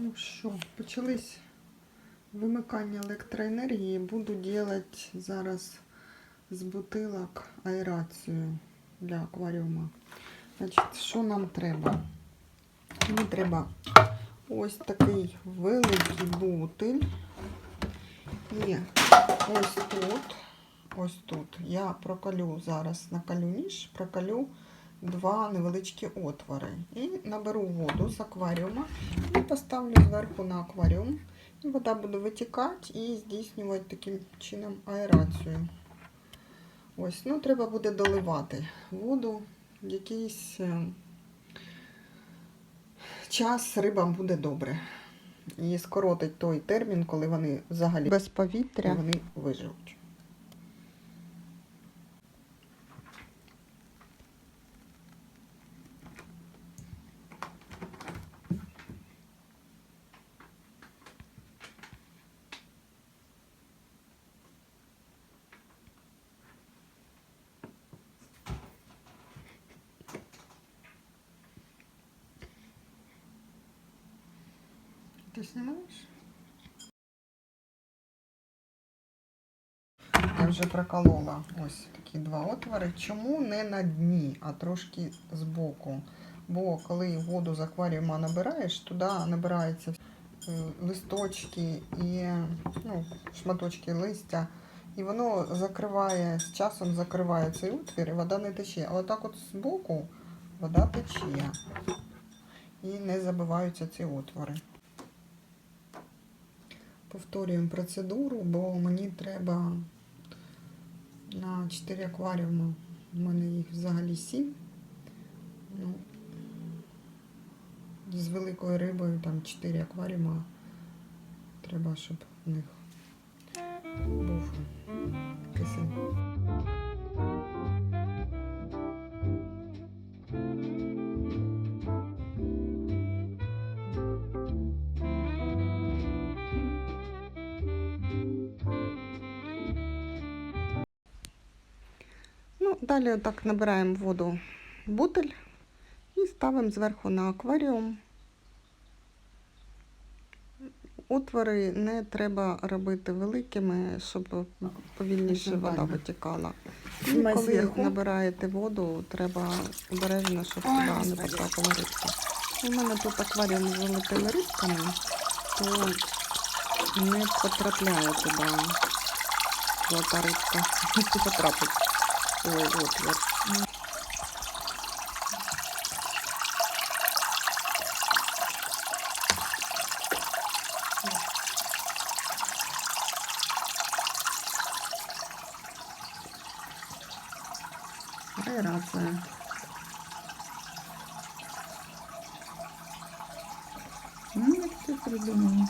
Ну що, почались вимикання електроенергії. Буду робити зараз з бутилок аерацію для акваріума. Значить, що нам треба? Мені треба ось такий великий бутиль. І ось тут, ось тут я прокалю зараз, накалю ніж, прокалю два невеличкі отвори. І наберу воду з акваріума і поставлю зверху на акваріум. І вода буде витікати і здійснювати таким чином аерацію. Ось, ну треба буде доливати воду якийсь е, час рибам буде добре. І скоротить той термін, коли вони взагалі без повітря вони виживуть. Ти знімаєш? Я вже проколола ось такі два отвори. Чому не на дні, а трошки збоку? Бо коли воду з акваріума набираєш, туди набираються е, листочки і ну, шматочки листя. І воно закриває, з часом закриває цей отвір, і вода не тече. А отак от збоку вода тече. І не забиваються ці отвори. Повторюємо процедуру, бо мені треба на 4 акваріуми. У мене їх взагалі 7. Ну, з великою рибою там 4 акваріума. Треба, щоб в них був кисень. Далі так набираємо воду в бутиль і ставимо зверху на акваріум. Отвори не треба робити великими, щоб повільніше вода витікала. І коли набираєте воду, треба обережно, щоб туди не потрапила рибка. У мене тут акваріум з золотими рибками, то не потрапляє туди золота рибка. Не потрапить в цей отвір. Аерація. Ну, як ти придумала?